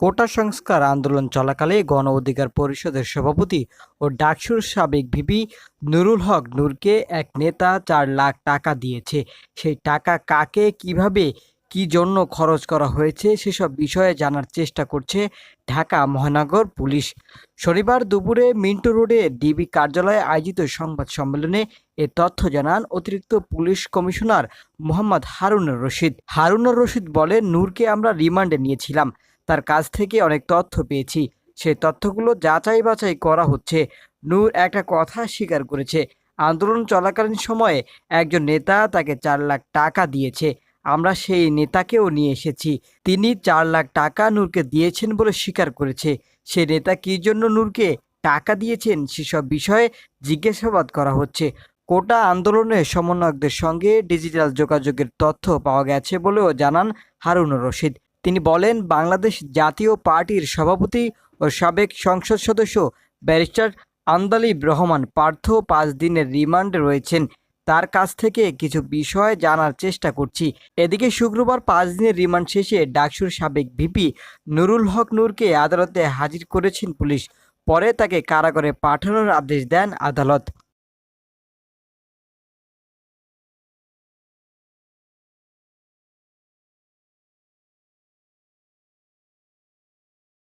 কোটা সংস্কার আন্দোলন চলাকালে গণ অধিকার পরিষদের সভাপতি ও ডাকসুর সাবেক ভিপি নুরুল হক নূরকে এক নেতা চার লাখ টাকা দিয়েছে। সেই টাকা কাকে, কীভাবে, কি জন্য খরচ করা হয়েছে সেসব বিষয়ে জানার চেষ্টা করছে ঢাকা মহানগর পুলিশ। শনিবার দুপুরে মিন্টো রোডে ডিবি কার্যালয়ে আয়োজিত সংবাদ সম্মেলনে এ তথ্য জানান অতিরিক্ত পুলিশ কমিশনার মোহাম্মদ হারুনুর রশিদ। হারুনুর রশিদ বলে নূরকে আমরা রিমান্ডে নিয়েছিলাম। তার কাছ থেকে অনেক তথ্য পেয়েছি। সেই তথ্যগুলো যাচাই বাছাই করা হচ্ছে। নূর একটা কথা স্বীকার করেছে। আন্দোলন চলাকালীন সময়ে একজন নেতা তাকে চার লাখ টাকা দিয়েছে। আমরা সেই নেতাকেও নিয়ে এসেছি। তিনি চার লাখ টাকা নূরকে দিয়েছেন বলে স্বীকার করেছে। সে নেতা কী জন্য নূরকে টাকা দিয়েছেন সেসব বিষয়ে জিজ্ঞাসাবাদ করা হচ্ছে। কোটা আন্দোলনের সমন্বয়কদের সঙ্গে ডিজিটাল যোগাযোগের তথ্য পাওয়া গেছে বলেও জানান হারুনুর রশিদ। তিনি বলেন, বাংলাদেশ জাতীয় পার্টির সভাপতি ও সাবেক সংসদ সদস্য ব্যারিস্টার আন্দালিব রহমান পার্থ পাঁচ দিনের রিমান্ডে রয়েছেন। তার কাছ থেকে কিছু বিষয় জানার চেষ্টা করছি। এদিকে শুক্রবার পাঁচ দিনের রিমান্ড শেষে ডাকসুর সাবেক ভিপি নুরুল হক নূরকে আদালতে হাজির করেছেন পুলিশ। পরে তাকে কারাগারে পাঠানোর আদেশ দেন আদালত।